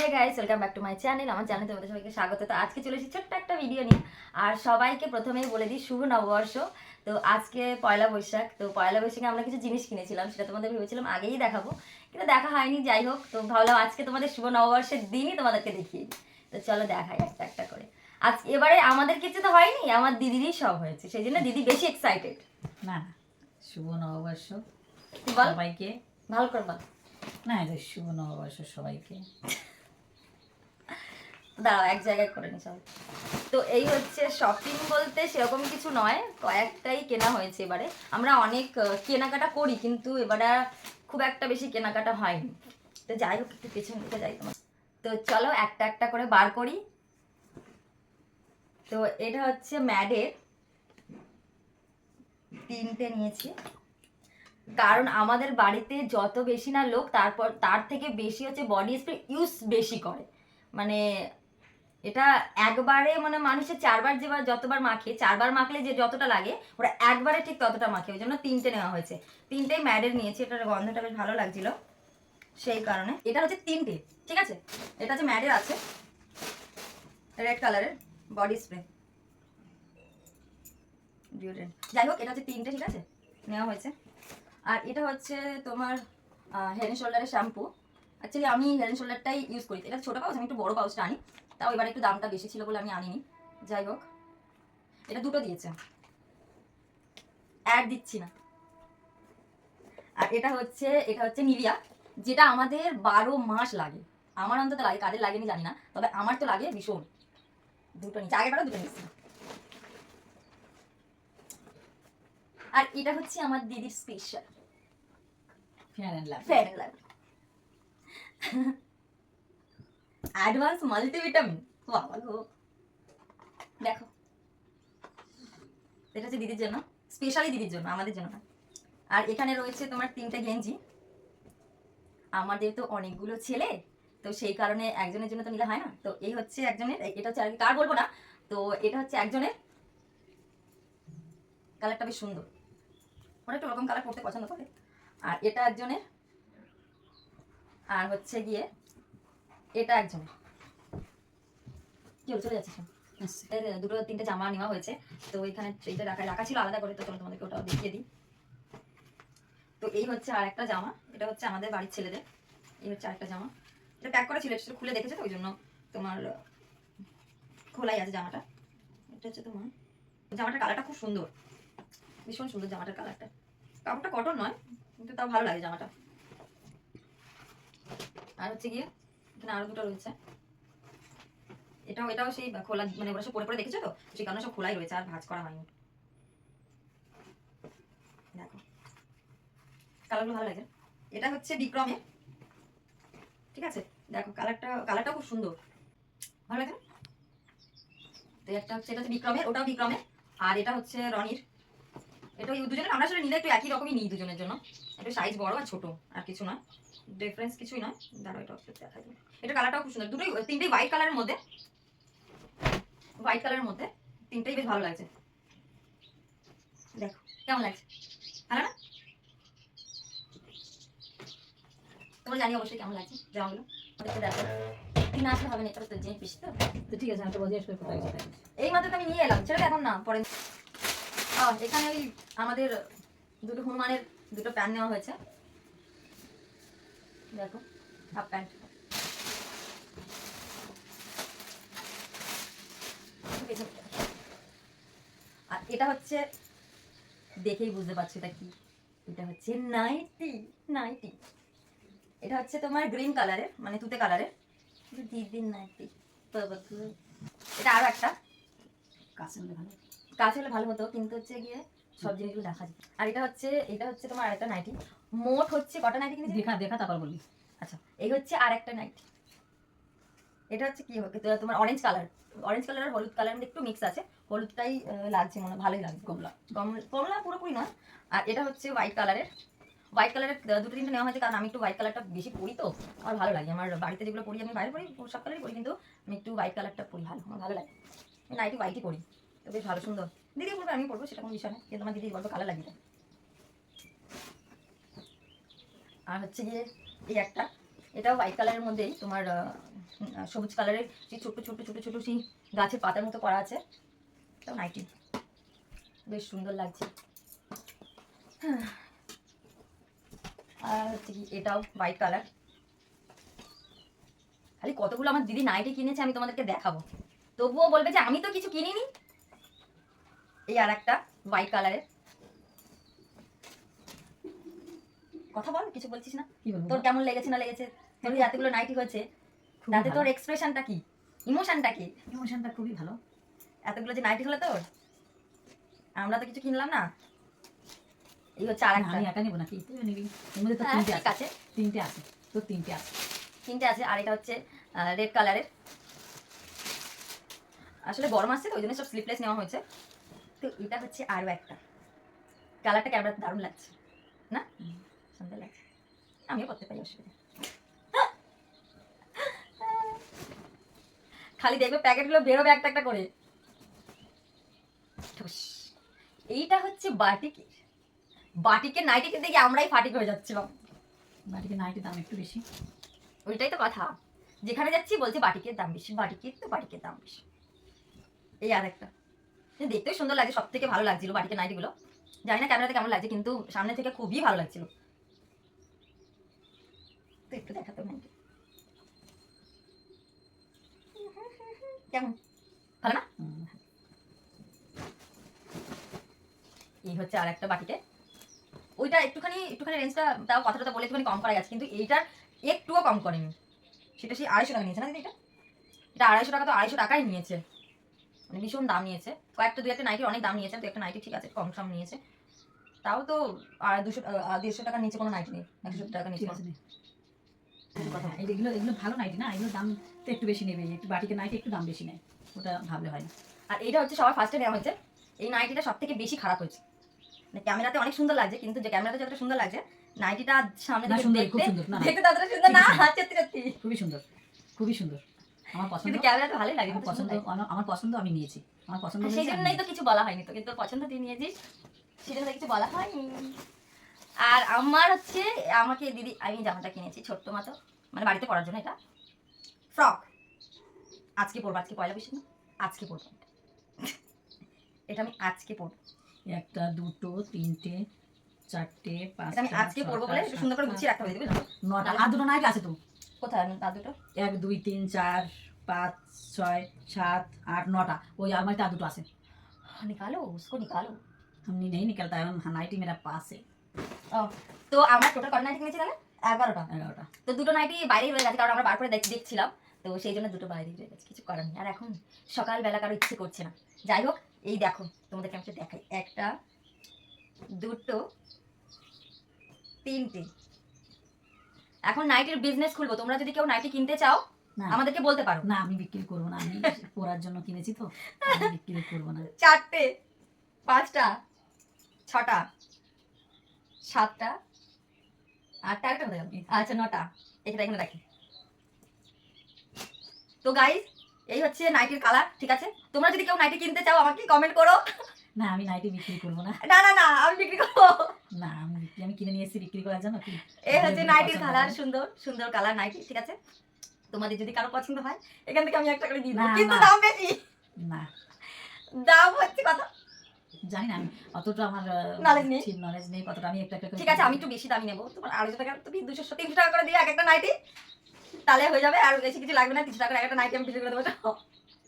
Hey guys welcome back to my channel আমার চ্যানেলে তোমাদের সবাইকে স্বাগত। তো আজকে চলে এসেছি ছোট্ট একটা ভিডিও নিয়ে। আর সবাইকে প্রথমেই বলে দিই শুভ নববর্ষ। তো আজকে পয়লা বৈশাখ। তো পয়লা বৈশাখে আমরা কিছু জিনিস কিনেছিলাম সেটা তোমাদের ভেবেছিলাম আগেই দেখাবো। কিন্তু দেখা হয়নি যাই হোক। তো ভাবলাম আজকে তোমাদের শুভ নববর্ষের দিনই তোমাদেরকে দেখিয়ে তো চলো দেখাই একটা একটা করে। আজ এবারে আমাদের কিছু তো হয়নি আমার দিদিরই সব হয়েছে। সেই জন্য দিদি বেশি এক্সাইটেড না না শুভ নববর্ষ। বল। সবাইকে। ভালো করে বল। না এটা শুভ নববর্ষ সবাইকে। দাঁড়াও, এক জায়গায় করে নি তো এই হচ্ছে শপিং বলতে সেরকম কিছু নয়, কয়েকটাই কেনা হয়েছে এবারে। আমরা অনেক কেনাকাটা করি, কিন্তু এবারে খুব একটা বেশি কেনাকাটা হয়নি। তো যাই হোক, একটু পেছন দিকে যাই তোমার। তো চলো, একটা একটা করে বার করি। তো এটা হচ্ছে ম্যাডের। তিনটে নিয়েছি। কারণ আমাদের বাড়িতে যত বেশি না লোক, তারপর, তার থেকে বেশি হচ্ছে বডি স্প্রে ইউজ বেশি করে। মানে এটা একবারে মানে মানুষের চারবার যেবার যতবার মাখে, চারবার মাখলে যে যতটা লাগে, ওরা একবারে ঠিক ততটা মাখে। ওই জন্য তিনটে নেওয়া হয়েছে। তিনটেই ম্যাডের নিয়েছি, এটার গন্ধটা বেশ ভালো লাগছিল সেই কারণে। এটা হচ্ছে তিনটে, ঠিক আছে? এটা হচ্ছে ম্যাডের আছে রেড কালারের বডি স্প্রে ডিওড্রেন্ট যাই হোক, এটা হচ্ছে তিনটে, ঠিক আছে? নেওয়া হয়েছে। আর এটা হচ্ছে তোমার হেড অ্যান্ড শোল্ডারের শ্যাম্পু অ্যাকচুয়ালি আমি হেড অ্যান্ড শোল্ডারটাই ইউজ করি। এটা ছোটো পাউচ আমি একটু বড় পাউচটা আনি। তাও এবার একটু দামটা বেশি ছিল বলে আমি আনিনি। যাই হোক। এটা দুটো দিয়েছে। অ্যাড দিচ্ছি না। আর এটা হচ্ছে এটা হচ্ছে নিভিয়া যেটা আমাদের বারো মাস লাগে। আমার অন্তত লাগে কাদের লাগেনি জানি না তবে আমার তো লাগে ভীষণ। দুটো নিচ্ছে আগের বারও দুটো নিচ্ছি আর এটা হচ্ছে আমার দিদির special fair and love fair love advance multivitamin দেখো। এটা হচ্ছে দিদির জন্য। স্পেশালি দিদির জন্য, আমাদের জন্য না। আর এখানে রয়েছে তোমার তিনটে গেঞ্জি। আমাদের তো অনেকগুলো ছেলে, তো সেই কারণে একজনের জন্য তো নিলে হয় না। তো এই হচ্ছে একজনের এটা হচ্ছে আর কার বলব না? তো এটা হচ্ছে একজনের। কালারটা বেশ সুন্দর। ওরা একটু ওরকম কালার পড়তে পছন্দ করে। আর এটা একজনের। আর হচ্ছে গিয়ে এটা একজন। কি চলে যাচ্ছে দুটো তিনটে জামা নেওয়া হয়েছে। তো এখানে এইটা রাখা রাখা ছিল আলাদা করে তো চলো তোমাদেরকে ওটাও দেখিয়ে দিই। তো এই হচ্ছে আর একটা জামা। এটা হচ্ছে আমাদের বাড়ির ছেলেদের। এই হচ্ছে আরেকটা জামা। এটা প্যাক করা ছিল এটা খুলে দেখেছ তো? ওই জন্য তোমার খোলাই আছে জামাটা। এটা হচ্ছে তোমার জামাটার কালারটা খুব সুন্দর। ভীষণ সুন্দর জামাটার কালারটা কাপড়টা কটন নয় কিন্তু তাও ভালো লাগে জামাটা। আর হচ্ছে গিয়ে এখানে আরও দুটো রয়েছে। এটাও এটাও সেই খোলা মানে ওরা সব পরে পরে দেখেছ তো? সেই কারণে সব খোলাই রয়েছে, আর ভাঁজ করা হয়নি। দেখো। কালারগুলো ভালো লাগে এটা হচ্ছে বিক্রমে। ঠিক আছে? দেখো, কালারটা কালারটা খুব সুন্দর। ভালো লাগে? তো একটা হচ্ছে, এটা হচ্ছে বিক্রমের, ওটাও বিক্রমের। আর এটা হচ্ছে রনির। এটা ওই দুজনের আমরা আসলে নিলে একটু একই রকমই নিই দুজনের জন্য। একটু সাইজ বড় আর ছোট আর কিছু নয়। ডিফারেন্স কিছুই নয়। দাঁড়াও এটা একটু দেখাই। এটা কালারটাও খুব সুন্দর। দুটোই তিনটেই হোয়াইট কালারের মধ্যে। হোয়াইট কালারের মধ্যে তিনটেই বেশ ভালো লাগছে। দেখো কেমন লাগছে? ভালো না? তোমরা জানি অবশ্যই কেমন লাগছে। জামাগুলো ওদেরকে দেখো তিন আসলে হবে না এটা তো জিনিস তো। তো ঠিক আছে আমি তো জিজ্ঞেস করে এই মাত্র তো আমি নিয়ে এলাম। দে এখন না পরে এখানে ওই আমাদের দুটো হনুমানের দুটো প্যান্ট নেওয়া হয়েছে। দেখো, হাফ প্যান্ট। আর এটা হচ্ছে, দেখেই বুঝতে পারছ এটা কি? এটা হচ্ছে নাইটি নাইটি। এটা হচ্ছে তোমার গ্রিন কালারের মানে তুতে কালারের। দিদির নাইটি। এটা আরও একটা। কাছে ভালো। কাছে হলে ভালো হতো কিন্তু হচ্ছে গিয়ে সব জিনিসগুলো দেখা যায় আর এটা হচ্ছে এটা হচ্ছে তোমার আরেকটা নাইটি মোট হচ্ছে কটা নাইটি কিনেছি দেখা দেখা তারপর বলবি আচ্ছা এই হচ্ছে আর একটা নাইটি এটা হচ্ছে কি তোমার অরেঞ্জ কালার অরেঞ্জ কালার আর হলুদ কালার একটু মিক্স আছে। হলুদটাই লাগছে মনে ভালোই লাগছে কমলা কমলা পুরোপুরি নয়। আর এটা হচ্ছে হোয়াইট কালারের হোয়াইট কালারের দুটো তিনটে নেওয়া হয়েছে কারণ আমি একটু হোয়াইট কালারটা বেশি পরি তো। আমার ভালো লাগে। আমার বাড়িতে যেগুলো পরি আমি বাইরে পরি সব কালারই পরি কিন্তু আমি একটু হোয়াইট কালারটা পরি ভালো আমার ভালো লাগে। আমি নাইটি হোয়াইটই পরি। তো বেশ ভালো, সুন্দর। দিদি পড়বে আমি পড়ব, সেটা কোনো বিষয় না, কিন্তু আমার দিদি বলব কালার লাগিয়ে আর হচ্ছে গিয়ে এই একটা, এটাও হোয়াইট কালারের মধ্যেই তোমার সবুজ কালারের সেই ছোট্ট ছোট্ট ছোট ছোট সেই গাছের পাতার মতো করা আছে, এটাও নাইটি বেশ সুন্দর লাগছে। আর হচ্ছে কি এটাও হোয়াইট কালার খালি কতগুলো আমার দিদি নাইটি কিনেছে আমি তোমাদেরকে দেখাবো। তবুও বলবে যে আমি তো কিছু কিনিনি এই আর একটা হোয়াইট কালারের কথা বল কিছু বলছিস না? তোর কেমন লেগেছে না লেগেছে? তোর এতগুলো নাইটি হয়েছে তাতে তোর এক্সপ্রেশনটা কি? ইমোশনটা কি? ইমোশনটা খুবই ভালো। এতগুলো যে নাইটি হলো তোর? আমরা তো কিছু কিনলাম না। এই হচ্ছে আর আমি একা নিবো নাকি? তুইও নিবি। এর মধ্যে তো হ্যাঁ, তিনটে আছে। আছে। তিনটে আছে। তোর তিনটে আছে। তিনটে আছে আর এটা হচ্ছে রেড কালারের আসলে গরম আসছে তো ওই জন্য সব স্লিপলেস নেওয়া হয়েছে। তো এটা হচ্ছে আরও একটা। কালারটা ক্যামেরা দারুণ লাগছে। না? সুন্দর লাগছে। আমিও করতে পারি অসুবিধা খালি দেখবে প্যাকেটগুলো বেরোবে একটা একটা করে। এইটা হচ্ছে বাটিকের। বাটিকের নাইটি কিনতে গিয়ে আমরাই ফাটিক হয়ে যাচ্ছিলাম। বাড়িতে নাইটের দাম একটু বেশি। ওইটাই তো কথা। যেখানে যাচ্ছি বলছে বাটিকের দাম বেশি বাটিকের তো বাটিকের দাম বেশি। এই আর একটা। দেখতেও সুন্দর লাগে সব থেকে ভালো লাগছিল বাটিকের নাইটিগুলো। জানি না ক্যামেরাতে কেমন লাগছে কিন্তু সামনে থেকে খুবই ভালো লাগছিল। তো একটু দেখাতে নাইটি কেমন? ভালো না? এই হচ্ছে আর একটা বাটিকে। ওইটা একটুখানি একটুখানি রেঞ্জটা তাও কথাটা বলে একটুখানি কম করা গেছে কিন্তু এইটার একটুও কম করেনি। সেটা সেই আড়াইশো টাকা নিয়েছে না এটা? এটা আড়াইশো টাকা তো আড়াইশো টাকাই নিয়েছে। মানে ভীষণ দাম নিয়েছে। কয়েকটা দু একটা নাইটি অনেক দাম নিয়েছে তো একটা নাইটি ঠিক আছে কম সম নিয়েছে। তাও তো আর দুশো দেড়শো টাকার নিচে কোনো নাইটি নেই একশো সত্তর টাকা নিচে আছে নে। হ্যাঁ, এগুলো এগুলো ভালো নাইটি না এগুলো দাম তো একটু বেশি নেবে একটু বাটিকে নাইটি একটু দাম বেশি নেয় ওটা ভাবলে হয় না। আর এইটা হচ্ছে সবার ফার্স্টে নেওয়া হয়েছে এই নাইটিটা সব থেকে বেশি খারাপ হয়েছে। মানে ক্যামেরাতে অনেক সুন্দর লাগছে কিন্তু যে ক্যামেরাতে যতটা সুন্দর লাগছে নাইটিটা সামনে দেখতে দেখতে ততটা সুন্দর না সত্যি সত্যি। খুবই সুন্দর খুবই সুন্দর। আমার পছন্দ কিন্তু ক্যামেরাতে ভালোই লাগে আমার পছন্দ আমার- পছন্দ আমি নিয়েছি। আমার পছন্দ সেই জন্যই তো কিছু বলা হয়নি তো কিন্তু তোর পছন্দ তুই নিয়েছিস জন্য তো কিছু বলা হয়নি। আর আমার হচ্ছে আমাকে দিদি আমি জামাটা কিনেছি ছোট্ট মতো। মানে বাড়িতে পরার জন্য এটা। ফ্রক। আজকে পরবো আজকে পয়লা বৈশাখ না আজকে পরবো এটা। আমি আজকে পরবো। একটা দুটো তিনটে চারটে পাঁচটা আমি আজকে পরবো বলে সুন্দর করে গুছিয়ে রাখতে হবে বুঝলি নটা আর দুটো নাইট আছে তো। কোথায় না দুটো এক দুই তিন চার পাঁচ ছয় সাত আট নটা। ওই আমার আর দুটো আছে নিকালো উসকো নিকালো। আমি নেই নিকালতা হ্যাঁ নাইটি মেরা পাশে। ও তো আমার টোটাল কটা নাইটি কিনেছি তাহলে? এগারোটা। এগারোটা। তো দুটো নাইটি বাইরে হয়ে গেছে কারণ আমরা বার করে দেখছিলাম। তো সেই জন্য দুটো বাইরেই হয়ে গেছে কিছু করার নেই। আর এখন সকালবেলা কারও ইচ্ছে করছে না। যাই হোক এই দেখো তোমাদেরকে আমি দেখাই। একটা দুটো তিনটে। এখন নাইটির বিজনেস খুলবো। তোমরা যদি কেউ নাইটি কিনতে চাও আমাদেরকে বলতে পারো। না আমি বিক্রি করব না। আমি পরার জন্য কিনেছি তো। আমি বিক্রি করব না। চারটে পাঁচটা ছটা সাতটা আটটা আরেকটা কোথায়? আচ্ছা নটা। এটা এখানে রাখি। তো গাইস এই হচ্ছে নাইটির কালার ঠিক আছে? তোমরা যদি কেউ নাইটি কিনতে চাও আমাকে কমেন্ট করো। না আমি নাইটি বিক্রি করব না। না না না আমি বিক্রি করব। না আমি আমি কিনে নিয়ে এসেছি বিক্রি করার জন্য কি? এই হচ্ছে নাইটির কালার সুন্দর সুন্দর কালার নাইটি ঠিক আছে? তোমাদের যদি কারও পছন্দ হয় এখান থেকে আমি একটা করে দেবো না, কিন্তু দাম বেশি। না। দাম হচ্ছে কথা জানি না আমি অতটা আমার Knowledge নেই। ঠিক নলেজ নেই কতটা আমি একটা একটা ঠিক আছে আমি একটু বেশি দামি নেব। তোমার আড়াইশো টাকা তুমি দুশো তিনশো টাকা করে দিয়ে এক একটা নাইটি তাহলে হয়ে যাবে। আর বেশি কিছু লাগবে না তিনশো টাকা করে একটা নাইটি আমি বিক্রি করে দেবো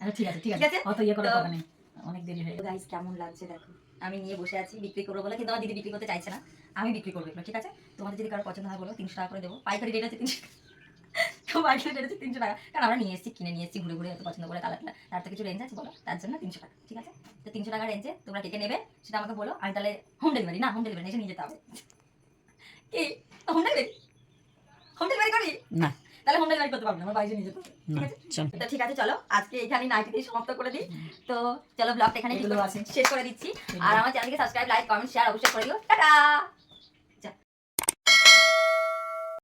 আচ্ছা, ঠিক আছে ঠিক আছে? অত ইয়ে করার তো- দরকার নেই। অনেক দেরি হয়ে গাইস কেমন লাগছে দেখো? আমি নিয়ে বসে আছি, বিক্রি করব বলে, কিন্তু আমার দিদি বিক্রি করতে চাইছে না। আমি বিক্রি করব ঠিক আছে? তোমাদের যদি কারও পছন্দ হয় বলো, তিনশো টাকা করে দেবো। পাইকারি রেট আছে তিনশো তো রেট আছে তিনশো টাকা। কারণ আমরা নিয়ে এসেছি, কিনে নিয়ে এসেছি, ঘুরে ঘুরে এত পছন্দ করে কালারটা তার তো কিছু রেঞ্জ আছে, বলো। তার জন্য তিনশো টাকা, ঠিক আছে? তো তিনশো টাকা রেঞ্জে তোমরা কে কে নেবে, সেটা আমাকে বলো। আমি তাহলে হোম ডেলিভারি না হোম ডেলিভারি এসে নিয়ে যেতে হবে। কি? হোম ডেলিভারি হোম ডেলিভারি করি? না। তাহলে হোম ডেলিভারি করতে পারব না আমার বাইরে নিয়ে যেতে হবে। ঠিক আছে? তো ঠিক আছে চলো। আজকে এখানে নাইট দিয়ে সমাপ্ত করে দিই। তো চলো ব্লগটা এখানে শেষ করে দিচ্ছি। আর আমার চ্যানেলকে সাবস্ক্রাইব লাইক কমেন্ট শেয়ার অবশ্যই করে দিও। টাটা!